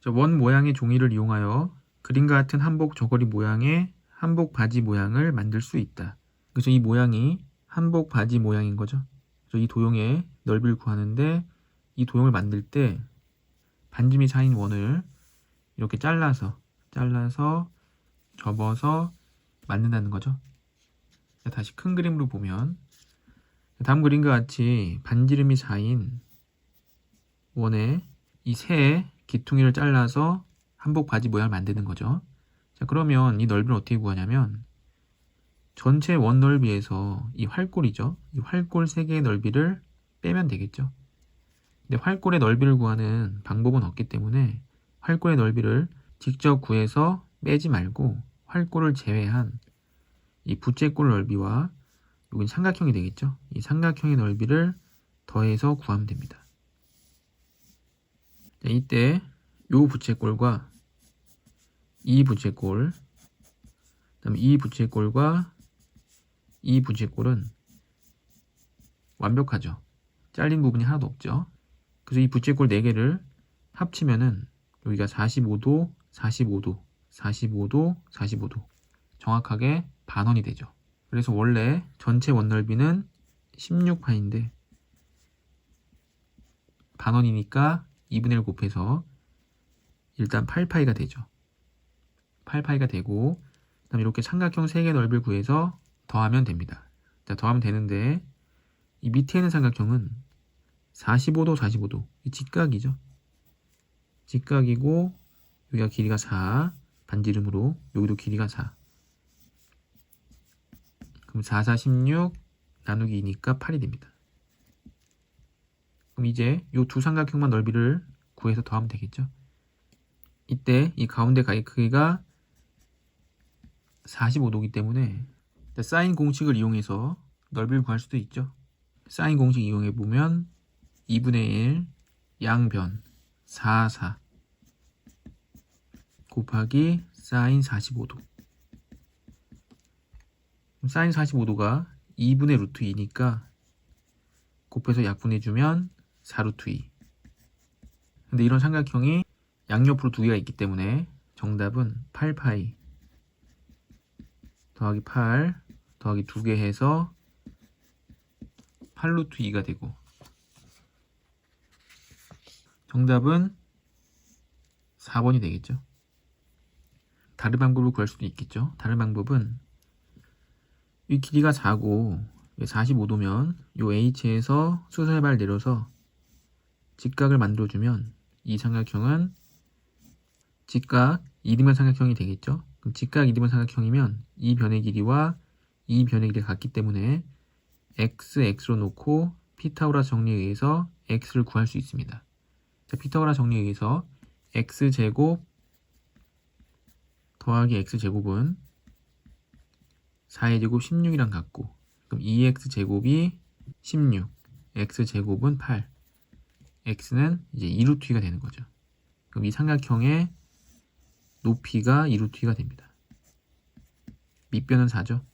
자, 원 모양의 종이를 이용하여 그림과 같은 한복 저고리 모양의 한복 바지 모양을 만들 수 있다. 그래서 이 모양이 한복 바지 모양인 거죠. 그래서 이 도형의 넓이를 구하는데 이 도형을 만들 때 반지름이 4인 원을 이렇게 잘라서 잘라서 접어서 만든다는 거죠. 자, 다시 큰 그림으로 보면 다음 그림과 같이 반지름이 4인 원에 이새 기퉁이를 잘라서 한복 바지 모양을 만드는 거죠. 자, 그러면 이 넓이를 어떻게 구하냐면 전체 원 넓이에서 이 활골이죠. 이 활골 3개의 넓이를 빼면 되겠죠. 근데 활골의 넓이를 구하는 방법은 없기 때문에 활골의 넓이를 직접 구해서 빼지 말고 활골을 제외한 이 부채꼴 넓이와 여긴 삼각형이 되겠죠. 이 삼각형의 넓이를 더해서 구하면 됩니다. 자, 이때 요 부채꼴과 이 부채꼴 그다음에 이 부채꼴과 이 부채꼴은 완벽하죠. 잘린 부분이 하나도 없죠. 그래서 이 부채꼴 4개를 합치면은 여기가 45도, 45도, 45도, 45도 정확하게 반원이 되죠. 그래서 원래 전체 원넓이는 16파인데 반원이니까 2분의 1 곱해서 일단 8파이가 되죠. 8파이가 되고 그다음에 이렇게 삼각형 3개 넓이를 구해서 더하면 됩니다. 자, 더하면 되는데 이 밑에 있는 삼각형은 45도, 45도 이 직각이죠. 직각이고 여기가 길이가 4 반지름으로 여기도 길이가 4 그럼 4, 4, 16 나누기 2니까 8이 됩니다. 그럼 이제 이 두 삼각형만 넓이를 구해서 더하면 되겠죠. 이때 이 가운데 가위 크기가 45도이기 때문에 사인 공식을 이용해서 넓이를 구할 수도 있죠. 사인 공식 이용해 보면 2분의 1 양변 4, 4 곱하기 사인 45도 사인 45도가 2분의 루트 2니까 곱해서 약분해주면 4루트 2 근데 이런 삼각형이 양옆으로 두 개가 있기 때문에 정답은 8파이 더하기 8 더하기 2개 해서 8루트 2가 되고 정답은 4번이 되겠죠. 다른 방법을 구할 수도 있겠죠. 다른 방법은 이 길이가 4고 45도면 이 H에서 수설발 내려서 직각을 만들어주면 이 삼각형은 직각 이등변 삼각형이 되겠죠. 그럼 직각 이등변 삼각형이면 이 변의 길이와 이 변의 길이가 같기 때문에 x, x로 놓고 피타고라 정리에 의해서 x를 구할 수 있습니다. 자, 피타고라 정리에 의해서 x제곱 더하기 x제곱은 4의 제곱 16이랑 같고 그럼 2x제곱이 16 x제곱은 8 x는 이제 2루트 2가 되는 거죠. 그럼 이 삼각형의 높이가 2루트 2가 됩니다. 밑변은 4죠.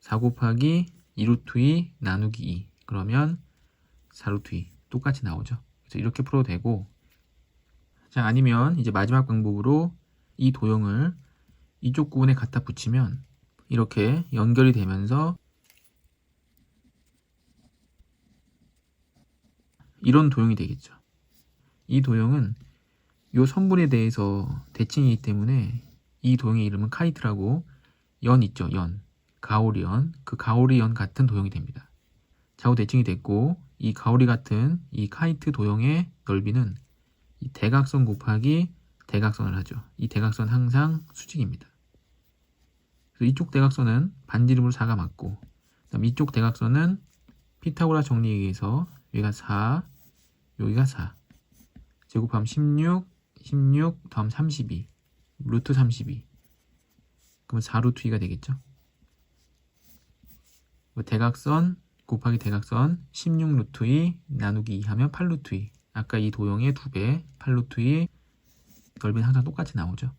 4 곱하기 2루트 2 나누기 2 그러면 4루트 2 똑같이 나오죠. 그래서 이렇게 풀어도 되고 자 아니면 이제 마지막 방법으로 이 도형을 이쪽 부분에 갖다 붙이면 이렇게 연결이 되면서 이런 도형이 되겠죠. 이 도형은 이 선분에 대해서 대칭이기 때문에 이 도형의 이름은 카이트라고 연 있죠. 연. 가오리연. 그 가오리연 같은 도형이 됩니다. 좌우 대칭이 됐고 이 가오리 같은 이 카이트 도형의 넓이는 이 대각선 곱하기 대각선을 하죠. 이 대각선 항상 수직입니다. 이쪽 대각선은 반지름으로 4가 맞고 그다음 이쪽 대각선은 피타고라 정리에 의해서 여기가 4, 여기가 4 제곱하면 16, 16 더하면 32 루트 32 그러면 4루트 2가 되겠죠. 대각선 곱하기 대각선 16 루트 2 나누기 2 하면 8 루트 2 아까 이 도형의 2배 8 루트 2 넓이는 항상 똑같이 나오죠.